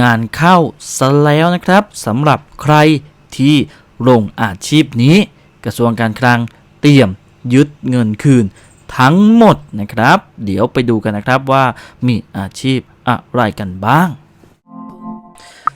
งานเข้าซะแล้วนะครับสำหรับใครที่ลงอาชีพนี้ กระทรวงการคลังเตรียมยึดเงินคืนทั้งหมดนะครับ เดี๋ยวไปดูกันนะครับว่ามีอาชีพอะไรกันบ้าง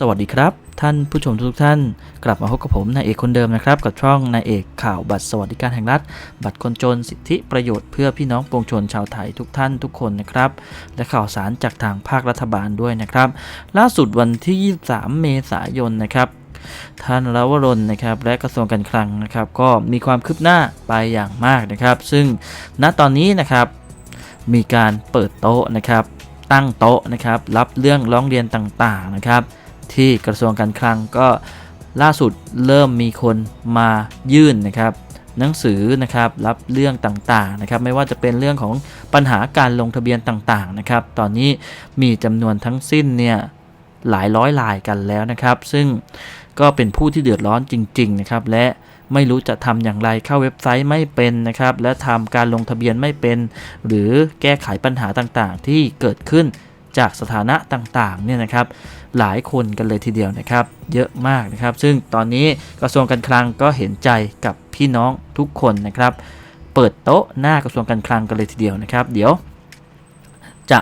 สวัสดีครับ ท่านผู้ชมทุกท่าน กลับมาพบกับผมนายเอกคนเดิมนะครับ กับช่องนายเอกข่าวบัตรสวัสดิการแห่งรัฐ บัตรคนจนสิทธิประโยชน์เพื่อพี่น้องปวงชนชาวไทยทุกท่านทุกคนนะครับ และข่าวสารจากทางภาครัฐบาลด้วยนะครับ ล่าสุดวันที่ 23 เมษายนนะครับท่านรวรนนะครับและกระทรวงการคลังนะครับก็มีความคืบหน้าไปอย่างมากนะครับ ซึ่งณตอนนี้นะครับมีการเปิดโต๊ะนะครับ ตั้งโต๊ะนะครับรับเรื่องร้องเรียนต่างๆนะครับ ที่กระทรวงการคลังก็ล่าสุดเริ่มมีคนมายื่นนะครับหนังสือนะครับรับเรื่องต่างๆนะครับไม่ว่าจะเป็นเรื่องของปัญหาการลงทะเบียนต่างๆนะครับ ตอนนี้มีจำนวนทั้งสิ้นเนี่ยหลายร้อยลายกันแล้วนะครับ ซึ่งก็เป็นผู้ที่เดือดร้อนจริง ๆ นะครับ และไม่รู้จะทำอย่างไรเข้าเว็บไซต์ไม่เป็นนะครับ และทำการลงทะเบียนไม่เป็น หรือแก้ไขปัญหาต่างๆ ที่เกิดขึ้น จากสถานะต่างๆเนี่ยนะครับหลายคนกันเลยทีเดียวนะครับเยอะมากนะครับ ซึ่งตอนนี้กระทรวงการคลังก็เห็นใจกับพี่น้องทุกคนนะครับ เปิดโต๊ะหน้ากระทรวงการคลังกันเลยทีเดียวนะครับ เดี๋ยว จะ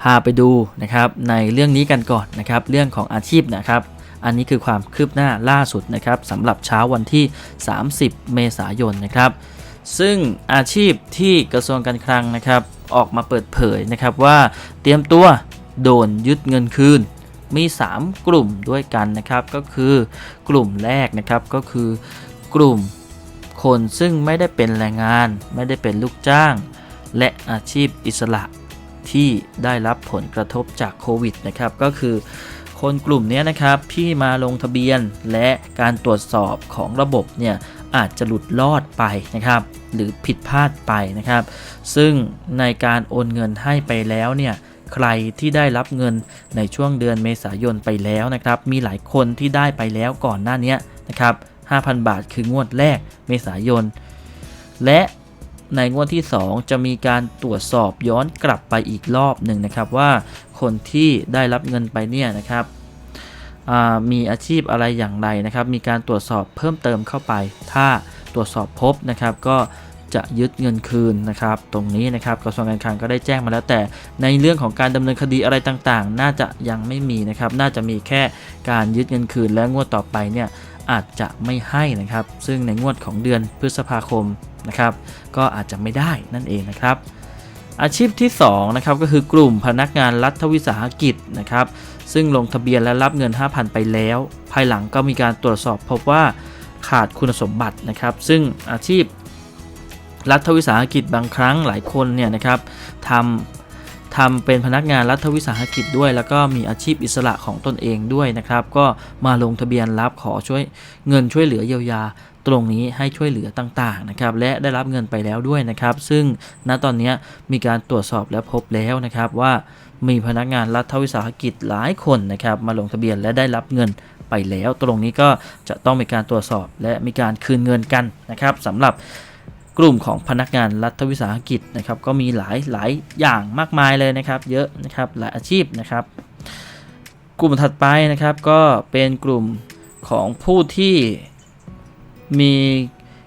พาไปดูนะครับในเรื่องนี้กันก่อนนะครับเรื่องของอาชีพนะครับอันนี้คือความคืบหน้าล่าสุดนะครับสำหรับเช้าวันที่ 30 เมษายนนะครับ ซึ่งอาชีพที่กระทรวงการคลังนะครับ ออกมาเปิดเผยนะครับว่าเตรียมตัว โดนยึดเงินคืน มี 3 กลุ่มด้วยกันนะครับก็คือกลุ่มแรกนะครับก็คือกลุ่มคนซึ่งไม่ได้เป็นแรงงาน ไม่ได้เป็นลูกจ้าง และอาชีพอิสระที่ได้รับผลกระทบจากโควิดนะครับก็คือคนกลุ่มนี้นะครับที่มาลงทะเบียนและการตรวจสอบของระบบเนี่ยอาจจะหลุดลอดไปนะครับหรือผิดพลาดไปนะครับ ซึ่งในการโอนเงินให้ไปแล้วเนี่ย ใครที่ได้รับเงินในช่วงเดือนเมษายนไปแล้วนะครับ มีหลายคนที่ได้ไปแล้วก่อนหน้านี้นะครับ 5,000 บาทคืองวดแรกเมษายน และในงวดที่ 2 จะมีการตรวจสอบย้อนกลับไปอีกรอบหนึ่งนะครับว่าคนที่ได้รับเงินไปเนี่ยนะครับมีอาชีพอะไรอย่างไรนะครับ มีการตรวจสอบเพิ่มเติมเข้าไป ถ้าตรวจสอบพบนะครับ ก็ จะยึดเงินคืนนะครับ ตรงนี้นะครับกระทรวงการคลังก็ได้แจ้งมาแล้ว แต่ในเรื่องของการดำเนินคดีอะไรต่างๆ น่าจะยังไม่มีนะครับ น่าจะมีแค่การยึดเงินคืนและงวดต่อไปเนี่ยอาจจะไม่ให้นะครับ ซึ่งในงวดของเดือนพฤษภาคมนะครับ ก็อาจจะไม่ได้นั่นเองนะครับ อาชีพที่2นะครับก็คือกลุ่มพนักงานรัฐวิสาหกิจนะครับ ซึ่งลงทะเบียนและรับเงิน 5,000 ไปแล้ว ภายหลังก็มีการตรวจสอบพบว่าขาดคุณสมบัตินะครับ ซึ่งอาชีพ รัฐวิสาหกิจบางครั้งหลายคนเนี่ยนะครับทำทำเป็นพนักงานรัฐวิสาหกิจด้วย แล้วก็มีอาชีพอิสระของตนเองด้วยนะครับ ก็มาลงทะเบียนรับขอช่วยเงินช่วยเหลือเยียวยาตรงนี้ให้ช่วยเหลือต่างๆนะครับและได้รับเงินไปแล้วด้วยนะครับ ซึ่งณตอนนี้มีการตรวจสอบและพบแล้วนะครับว่ามีพนักงานรัฐวิสาหกิจหลายคนนะครับมาลงทะเบียนและได้รับเงินไปแล้ว ตรงนี้ก็จะต้องมีการตรวจสอบและมีการคืนเงินกันนะครับสำหรับ กลุ่มของพนักงานรัฐวิสาหกิจนะครับก็มีหลายหลายอย่างมากมายเลยนะครับ เยอะนะครับหลายอาชีพนะครับ กลุ่มถัดไปนะครับก็เป็นกลุ่มของผู้ที่มี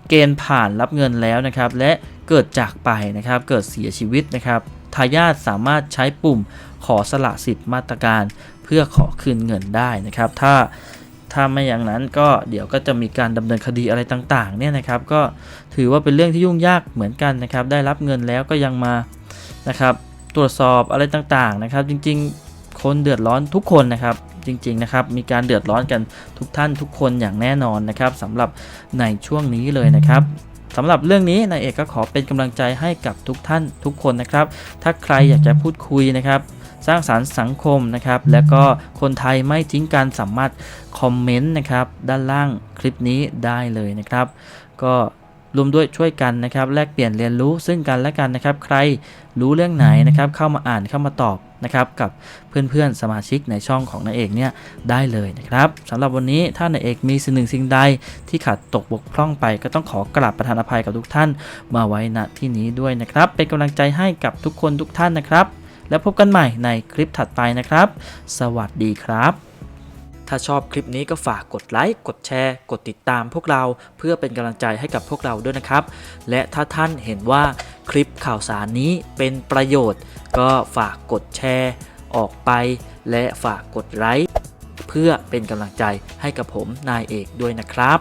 เกณฑ์ผ่านรับเงินแล้วนะครับ และเกิดจากไปนะครับ เกิดเสียชีวิตนะครับทายาทสามารถใช้ปุ่มขอสละสิทธิ์มาตรการ เพื่อขอคืนเงินได้นะครับ ถ้า ถ้าไม่อย่างนั้นก็เดี๋ยวก็จะมีการดำเนินคดีอะไรต่างๆเนี่ยนะครับ ก็ถือว่าเป็นเรื่องที่ยุ่งยากเหมือนกันนะครับ ได้รับเงินแล้วก็ยังมานะครับตรวจสอบอะไรต่างๆนะครับ จริงๆคนเดือดร้อนทุกคนนะครับจริงๆนะครับมีการเดือดร้อนกันทุกท่านทุกคนอย่างแน่นอนนะครับสำหรับในช่วงนี้เลยนะครับสำหรับเรื่องนี้นายเอกก็ขอเป็นกำลังใจให้กับทุกท่านทุกคนนะครับ ถ้าใครอยากจะพูดคุยนะครับ สร้างสารรค์สังคมนะครับ แล้วก็คนไทยไม่ทิ้งการสามารถคอมเมนต์นะครับด้านล่างคลิปนี้ได้เลยนะครับ ก็รวมด้วยช่วยกันนะครับ แลกเปลี่ยนเรียนรู้ซึ่งกันและกันนะครับ ใครรู้เรื่องไหนนะครับ เข้ามาอ่านเข้ามาตอบนะครับ กับเพื่อนๆสมาชิกในช่องของนายเอกเนี่ยได้เลยนะครับสำหรับวันนี้ถ้านายเอกมีสิ่งหนึ่งสิ่งใดที่ขาดตกบกพร่องไป ก็ต้องขอกราบประทานอภัยกับทุกท่าน มาไว้ณที่นี้ด้วยนะครับ เป็นกำลังใจให้กับทุกคนทุกท่านนะครับ แล้วพบกันใหม่ในคลิปถัดไปนะครับ สวัสดีครับ ถ้าชอบคลิปนี้ก็ฝากกดไลค์ กดแชร์ กดติดตามพวกเราเพื่อเป็นกำลังใจให้กับพวกเราด้วยนะครับ และถ้าท่านเห็นว่าคลิปข่าวสารนี้เป็นประโยชน์ ก็ฝากกดแชร์ออกไป และฝากกดไลค์เพื่อเป็นกำลังใจให้กับผมนายเอกด้วยนะครับ